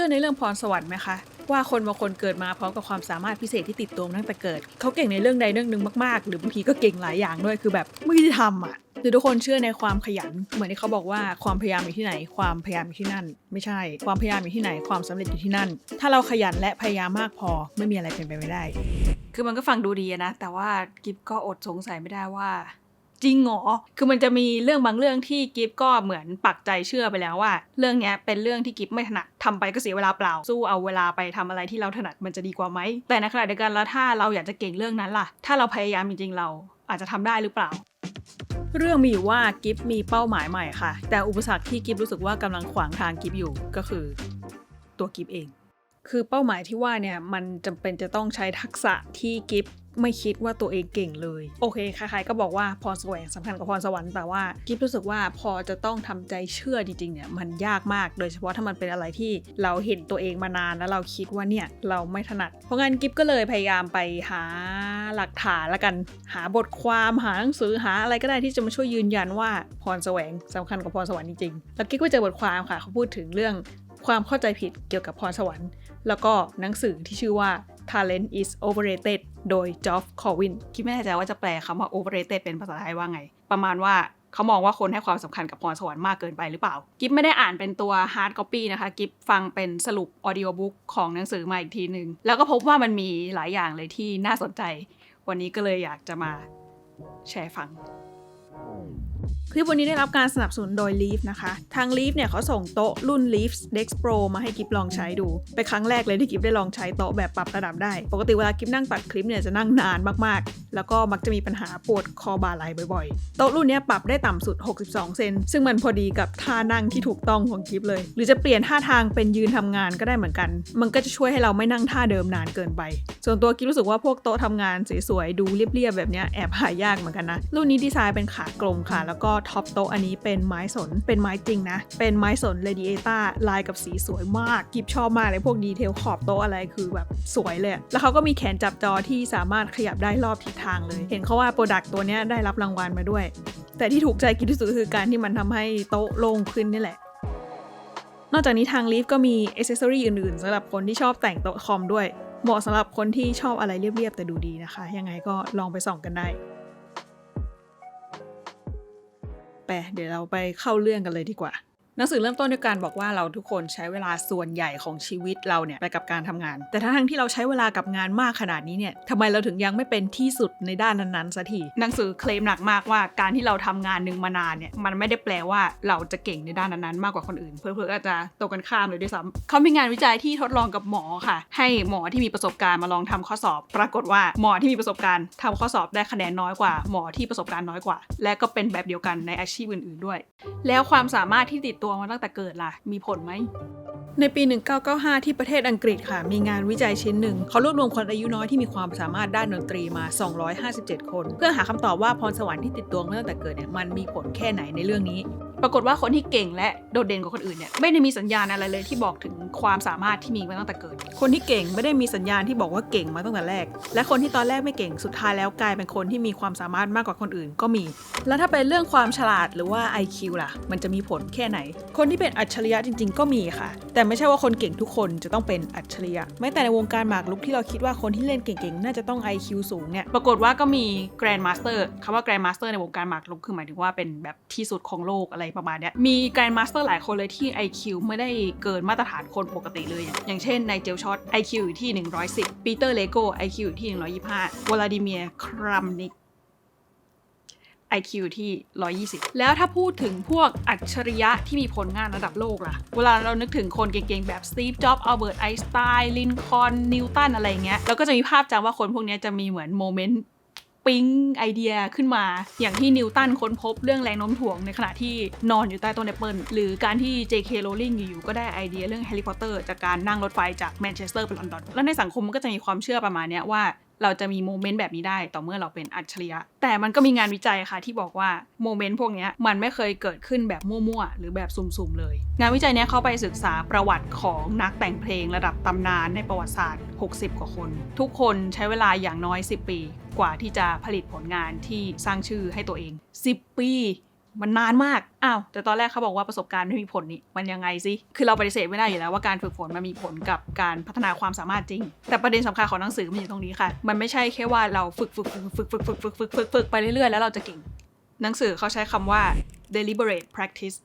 ชื่อในเรื่องพรสวรรค์ไหมคะว่าคนบางคนเกิดมาพร้อมกับความสามารถพิเศษที่ติดตัวมาตั้งแต่เกิด เขาเก่งในเรื่องใดเรื่องหนึ่งมากๆ หรือบางทีก็เก่งหลายอย่างด้วยคือแบบไม่ได้ทำอะหรือทุกคนเชื่อในความขยัน เหมือนที่เขาบอกว่าความพยายามอยู่ที่ไหน ความพยายามอยู่ที่นั่น ไม่ใช่ ความพยายามอยู่ที่ไหน ความสำเร็จอยู่ที่นั่น ถ้าเราขยันและพยายามมากพอไม่มีอะไรเป็นไปไม่ได้ คือมันก็ฟังดูดีนะ แต่ว่ากิฟก็อดสงสัยไม่ได้ว่า จริงเหรอ คือมันจะมีเรื่องบางเรื่องที่กิฟก็เหมือนปักใจเชื่อไปแล้วว่า เรื่องนี้เป็นเรื่องที่กิฟไม่ถนัดทำไปก็เสียเวลาเปล่า สู้เอาเวลาไปทำอะไรที่เราถนัดมันจะดีกว่าไหม แต่ในขณะเดียวกันแล้วถ้าเราอยากจะเก่งเรื่องนั้นล่ะ ถ้าเราพยายามจริงๆเราอาจจะทำได้หรือเปล่าเรื่องมีอยู่ว่ากิฟมีเป้าหมายใหม่ค่ะ แต่อุปสรรคที่กิฟรู้สึกว่ากำลังขวางทางกิฟอยู่ก็คือ ตัวกิฟเอง คือเป้าหมายที่ว่าเนี่ยมันจำเป็นจะต้องใช้ทักษะที่กิฟไม่คิดว่าตัวเองเก่งเลย โอเคใครๆก็บอกว่าพรแสวงสำคัญกว่าพรสวรรค์แต่ว่ากิฟรู้สึกว่าพอจะต้องทำใจเชื่อจริงๆเนี่ยมันยากมากโดยเฉพาะถ้ามันเป็นอะไรที่เราเห็นตัวเองมานานแล้วเราคิดว่าเนี่ยเราไม่ถนัด เพราะงั้นกิฟก็เลยพยายามไปหาหลักฐานละกันหาบทความหาหนังสือหาอะไรก็ได้ที่จะมาช่วยยืนยันว่าพรแสวงสำคัญกว่าพรสวรรค์จริงๆแล้วกิฟก็เจอบทความค่ะเขาพูดถึงเรื่อง ความเข้าใจผิดเกี่ยวกับพรสวรรค์ แล้วก็หนังสือที่ชื่อว่า Talent is Overrated โดย Geoff Corwin คิดไม่แน่ใจว่าจะแปลคำว่า overrated เป็นภาษาไทยว่าไง ประมาณว่าเขามองว่าคนให้ความสำคัญกับพรสวรรค์มากเกินไปหรือเปล่า กิฟไม่ได้อ่านเป็นตัว hard copy นะคะ กิฟฟังเป็นสรุป audiobook ของหนังสือมาอีกทีหนึ่งแล้วก็พบว่ามันมีหลายอย่างเลยที่น่าสนใจ วันนี้ก็เลยอยากจะมาแชร์ฟัง คลิปวันนี้ได้รับการสนับสนุนโดย Leaf นะคะ ทาง Leaf เนี่ยเขาส่งโต๊ะรุ่น Leaf Dex Pro มาให้กิฟลองใช้ดู เป็นครั้งแรกเลยที่กิฟได้ลองใช้โต๊ะแบบปรับระดับได้ ปกติเวลากิฟนั่งตัดคลิปเนี่ยจะนั่งนานมากๆ แล้วก็มักจะมีปัญหาปวดคอบ่าไหล่บ่อยๆ โต๊ะรุ่นนี้ปรับได้ต่ำสุด 62 เซน ซึ่งมันพอดีกับท่านั่งที่ถูกต้องของกิฟเลย หรือจะเปลี่ยนท่าทางเป็นยืนทำงานก็ได้เหมือนกัน มันก็จะช่วยให้เราไม่นั่งท่าเดิมนานเกินไป ส่วนตัวกิฟรู้สึกว่าพวกโต๊ะทำงานสวยๆดูเรียบๆแบบนี้แอบหายากเหมือนกันนะ รุ่นนี้ดีไซน์เป็นขากลมค่ะ แล้วก็ท็อปโต๊ะอันนี้เป็นไม้สน เป็นไม้จริงนะ เป็นไม้สนเรดิเอต้าลายกับสีสวยมากกิฟชอบมากเลยพวกดีเทลขอบโต๊ะอะไรคือแบบสวยเลย แล้วเขาก็มีแขนจับจอที่สามารถขยับได้รอบทิศทางเลย เห็นเขาว่าโปรดักต์ตัวนี้ได้รับรางวัลมาด้วย แต่ที่ถูกใจกิฟที่สุดคือการที่มันทำให้โต๊ะโล่งขึ้นนี่แหละนอกจากนี้ทาง Leaf ก็มีอ c เซสซอรีอื่นๆสำหรับคนที่ชอบแต่งโต๊ะคอมด้วย เหมาะสำหรับคนที่ชอบอะไรเรียบๆ แต่ดูดีนะคะ ยังไงก็ลองไปส่องกันได้ ไปเดี๋ยวเราไปเข้าเรื่องกันเลยดีกว่า หนังสือเริ่มต้นด้วยการบอกว่าเราทุกคนใช้เวลาส่วนใหญ่ของชีวิตเราเนี่ยไปกับการทำงาน แต่ทั้งที่เราใช้เวลากับงานมากขนาดนี้เนี่ยทำไมเราถึงยังไม่เป็นที่สุดในด้านนั้นๆสักทีหนังสือเคลมหนักมากว่าการที่เราทำงานหนึ่งมานานเนี่ยมันไม่ได้แปลว่าเราจะเก่งในด้านนั้นๆมากกว่าคนอื่น เพื่อๆอาจจะตรงกันข้ามเลยด้วยซ้ำเขามีงานวิจัยที่ทดลองกับหมอค่ะ ให้หมอที่มีประสบการณ์มาลองทำข้อสอบ ปรากฏว่าหมอที่มีประสบการณ์ทำข้อสอบได้คะแนนน้อยกว่า หมอที่ประสบการณ์น้อยกว่า และก็เป็นแบบเดียวกันในอาชีพอื่น ๆด้วย แล้วความสามารถที่ติดตัวมาตั้งแต่เกิดล่ะ มีผลไหม ในปี 1995 ที่ประเทศอังกฤษค่ะ มีงานวิจัยชิ้นหนึ่ง เขารวบรวมคนอายุน้อยที่มีความสามารถด้านดนตรีมา 257 คน เพื่อหาคำตอบว่าพรสวรรค์ที่ติดตัวมาตั้งแต่เกิดเนี่ยมันมีผลแค่ไหนในเรื่องนี้ปรากฏว่าคนที่เก่งและโดดเด่นกว่าคนอื่นเนี่ยไม่ได้มีสัญญาณอะไรเลยที่บอกถึงความสามารถที่มีมาตั้งแต่เกิด คนที่เก่งไม่ได้มีสัญญาณที่บอกว่าเก่งมาตั้งแต่แรก และคนที่ตอนแรกไม่เก่งสุดท้ายแล้วกลายเป็นคนที่มีความสามารถมากกว่าคนอื่นก็มี แล้วถ้าเป็นเรื่องความฉลาดหรือว่า IQ ล่ะ มันจะมีผลแค่ไหน คนที่เป็นอัจฉริยะจริง ๆ ก็มีค่ะ แต่ไม่ใช่ว่าคนเก่งทุกคนจะต้องเป็นอัจฉริยะแม้แต่ในวงการหมากรุกที่เราคิดว่าคนที่เล่นเก่งๆน่าจะต้อง IQ สูงเนี่ยปรากฏว่าก็มี Grand Master คำว่า Grand Master ในวงการหมากรุกคือหมายถึงว่าเป็นแบบที่สุดของโลกอะไรประมาณเนี้ยมี Grand Master หลายคนเลยที่ IQ ไม่ได้เกินมาตรฐานคนปกติเลย อย่างเช่นในเจลช็อต IQ อยู่ที่ 110 ปีเตอร์เลโก้ IQ อยู่ที่ 125วลาดิเมียร์ครัมนิก IQ ที่ 120 แล้วถ้าพูดถึงพวกอัจฉริยะที่มีผลงานระดับโลกล่ะ เวลาเรานึกถึงคนเก่งๆ แบบสตีฟ จ็อบส์ อัลเบิร์ต ไอน์สไตน์ ลินคอน นิวตัน อะไรเงี้ย เราก็จะมีภาพจำว่าคนพวกนี้จะมีเหมือนโมเมนต์ ปิ๊งไอเดียขึ้นมา อย่างที่นิวตันค้นพบเรื่องแรงโน้มถ่วงในขณะที่นอนอยู่ใต้ต้นแอปเปิลหรือการที่ J.K. Rowling อยู่ๆก็ได้ไอเดียเรื่องแฮร์รี่พอตเตอร์จากการนั่งรถไฟจากแมนเชสเตอร์ไปลอนดอน แล้วในสังคมมันก็จะมีความเชื่อประมาณนี้ว่า เราจะมีโมเมนต์แบบนี้ได้ต่อเมื่อเราเป็นอัจฉริยะ แต่มันก็มีงานวิจัยค่ะที่บอกว่าโมเมนต์พวกนี้มันไม่เคยเกิดขึ้นแบบมั่วๆ หรือแบบสุ่มๆเลย งานวิจัยนี้เขาไปศึกษาประวัติของนักแต่งเพลงระดับตำนานในประวัติศาสตร์ 60 กว่าคน ทุกคนใช้เวลาอย่างน้อย 10 ปี กว่าที่จะผลิตผลงานที่สร้างชื่อให้ตัวเอง 10 ปี มันนานมากอ้าวแต่ตอนแรกเขาบอกว่าประสบการณ์ไม่มีผลนี่มันยังไงสิคือเราปฏิเสธไม่ได้อยู่แล้วว่าการฝึกฝนมันมีผลกับการพัฒนาความสามารถจริง แต่ประเด็นสำคัญของหนังสือมันอยู่ตรงนี้ค่ะ มันไม่ใช่แค่ว่าเราฝึกฝึกฝึกฝึกฝึกฝึกฝึกฝึกฝึกไปเรื่อยๆแล้วเราจะเก่ง หนังสือเขาใช้คำว่า deliberate practice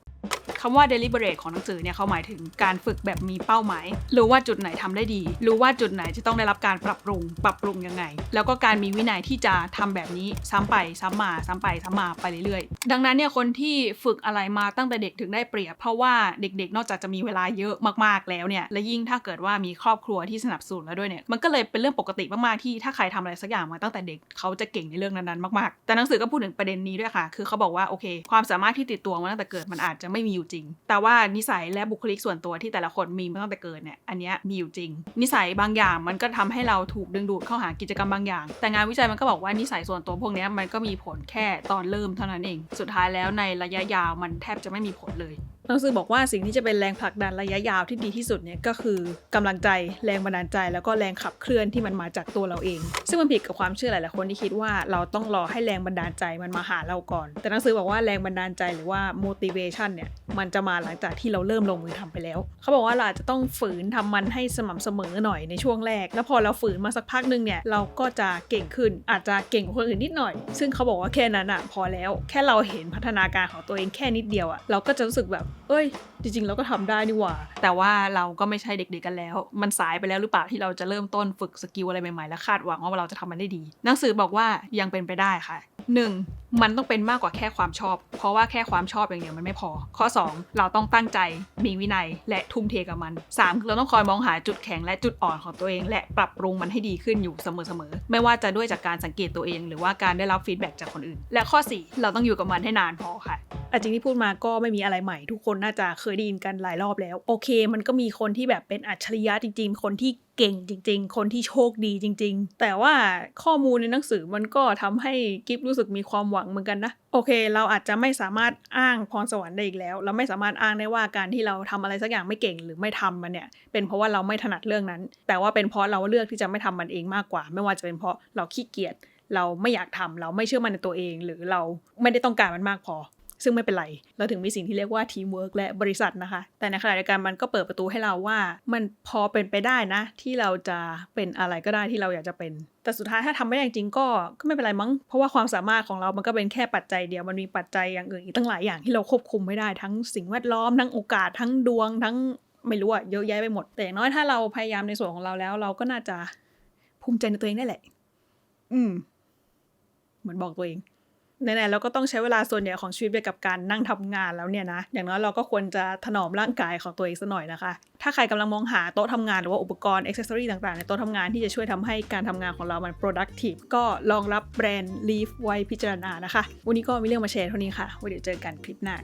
คำว่า deliberate ของหนังสือเนี่ยเขาหมายถึงการฝึกแบบมีเป้าหมาย รู้ว่าจุดไหนทำได้ดี รู้ว่าจุดไหนจะต้องได้รับการปรับปรุง ปรับปรุงยังไง แล้วก็การมีวินัยที่จะทำแบบนี้ซ้ำไปซ้ำมาซ้ำไปซ้ำมาไปเรื่อยๆ ดังนั้นเนี่ยคนที่ฝึกอะไรมาตั้งแต่เด็กถึงได้เปรียบ เพราะว่าเด็กๆ นอกจากจะมีเวลาเยอะมากๆแล้วเนี่ย และยิ่งถ้าเกิดว่ามีครอบครัวที่สนับสนุนแล้วด้วยเนี่ย มันก็เลยเป็นเรื่องปกติมากๆที่ถ้าใครทำอะไรสักอย่างมาตั้งแต่เด็กเขาจะเก่งในเรื่องนั้นๆมากๆ แต่หนังสือก็พูดถึงประเด็นนี้ด้วยค่ะ คือเขาบอกว่าโอเค ความสามารถที่ติดตัวมาตั้งแต่เกิดมันอาจจะไม่มีอยู่จริง แต่ว่านิสัยและบุคลิกส่วนตัวที่แต่ละคนมีมาตั้งแต่เกิดเนี่ย อันนี้มีอยู่จริง นิสัยบางอย่างมันก็ทำให้เราถูกดึงดูดเข้าหากิจกรรมบางอย่าง แต่งานวิจัยมันก็บอกว่านิสัยส่วนตัวพวกนี้มันก็มีผลแค่ตอนเริ่มเท่านั้นเอง สุดท้ายแล้วในระยะยาวมันแทบจะไม่มีผลเลยหนังสือบอกว่าสิ่งที่จะเป็นแรงผลักดันระยะยาวที่ดีที่สุดเนี่ยก็คือกำลังใจแรงบันดาลใจ แล้วก็แรงขับเคลื่อนที่มันมาจากตัวเราเอง ซึ่งมันผิดกับความเชื่อหลายๆคนที่คิดว่าเราต้องรอให้แรงบันดาลใจมันมาหาเราก่อน แต่หนังสือบอกว่าแรงบันดาลใจหรือว่า motivation เนี่ยมันจะมาหลังจากที่เราเริ่มลงมือทำไปแล้ว เขาบอกว่าเราอาจจะต้องฝืนทำมันให้สม่ำเสมอหน่อยในช่วงแรก แล้วพอเราฝืนมาสักพักหนึ่งเนี่ยเราก็จะเก่งขึ้นอาจจะเก่งกว่าคนอื่นนิดหน่อย ซึ่งเขาบอกว่าแค่นั้นอะพอแล้ว แค่เราเห็นพัฒนาการของตัวเองแค่นิดเดียวอะเราก็จะรู้สึกแบบ เอ้ย จริง ๆ เราก็ทำได้นี่หว่า แต่ว่าเราก็ไม่ใช่เด็กๆกันแล้ว มันสายไปแล้วหรือเปล่าที่เราจะเริ่มต้นฝึกสกิลอะไรใหม่ๆ และคาดหวังว่าเราจะทำมันได้ดี หนังสือบอกว่ายังเป็นไปได้ค่ะ 1. มันต้องเป็นมากกว่าแค่ความชอบ เพราะว่าแค่ความชอบอย่างเดียวมันไม่พอ ข้อ 2. เราต้องตั้งใจมีวินัยและทุ่มเทกับมัน 3. คือเราต้องคอยมองหาจุดแข็งและจุดอ่อนของตัวเอง และปรับปรุงมันให้ดีขึ้นอยู่เสมอๆไม่ว่าจะด้วยจากการสังเกตตัวเอง หรือว่าการได้รับฟีดแบ็กจากคนอื่น และข้อ 4 เราต้องอยู่กับมันให้นานพอค่ะแต่จริงที่พูดมาก็ไม่มีอะไรใหม่ ทุกคนน่าจะเคยได้ยินกันหลายรอบแล้ว โอเค มันก็มีคนที่แบบเป็นอัจฉริยะจริง ๆ คนที่ เก่งจริง ๆ คนที่โชคดีจริง ๆ แต่ว่าข้อมูลในหนังสือมันก็ทำให้กิฟรู้สึกมีความหวังเหมือนกันนะ โอเค เราอาจจะไม่สามารถอ้างพรสวรรค์ได้อีกแล้ว เราไม่สามารถอ้างได้ว่าการที่เราทำอะไรสักอย่างไม่เก่งหรือไม่ทำมันเนี่ย เป็นเพราะว่าเราไม่ถนัดเรื่องนั้น แต่ว่าเป็นเพราะเราเลือกที่จะไม่ทำมันเองมากกว่า ไม่ว่าจะเป็นเพราะเราขี้เกียจเราไม่อยากทำเราไม่เชื่อมั่นในตัวเอง หรือเราไม่ได้ต้องการมันมากพอ ซึ่งไม่เป็นไร เราถึงมีสิ่งที่เรียกว่าทีมเวิร์กและบริษัทนะคะ แต่ในขณะเดียวกันมันก็เปิดประตูให้เราว่า มันพอเป็นไปได้นะ ที่เราจะเป็นอะไรก็ได้ที่เราอยากจะเป็น แต่สุดท้ายถ้าทำไม่ได้จริงก็ก็ไม่เป็นไรมั้ง เพราะว่าความสามารถของเรา มันก็เป็นแค่ปัจจัยเดียว มันมีปัจจัยอย่างอื่นอีกตั้งหลายอย่างที่เราควบคุมไม่ได้ ทั้งสิ่งแวดล้อม ทั้งโอกาส ทั้งดวง ทั้งไม่รู้อะเยอะแยะไปหมด แต่อย่างน้อยถ้าเราพยายามในส่วนของเราแล้ว เราก็น่าจะภูมิใจในตัวเองได้แหละ อืม เหมือนบอกตัวเอง ไหนๆเราก็ต้องใช้เวลาส่วนใหญ่ของชีวิตไปกับการนั่งทำงานแล้วเนี่ยนะ อย่างน้อยเราก็ควรจะถนอมร่างกายของตัวเองสักหน่อยนะคะ ถ้าใครกำลังมองหาโต๊ะทำงานหรือว่าอุปกรณ์อิสเซอรี่ต่างๆ ในโต๊ะทำงานที่จะช่วยทำให้การทำงานของเรามัน productive ก็ลองรับแบรนด์ Leaf ไว้พิจารณานะคะ วันนี้ก็มีเรื่องมาแชร์เท่านี้ค่ะไว้เดี๋ยวเจอกันคลิปหน้า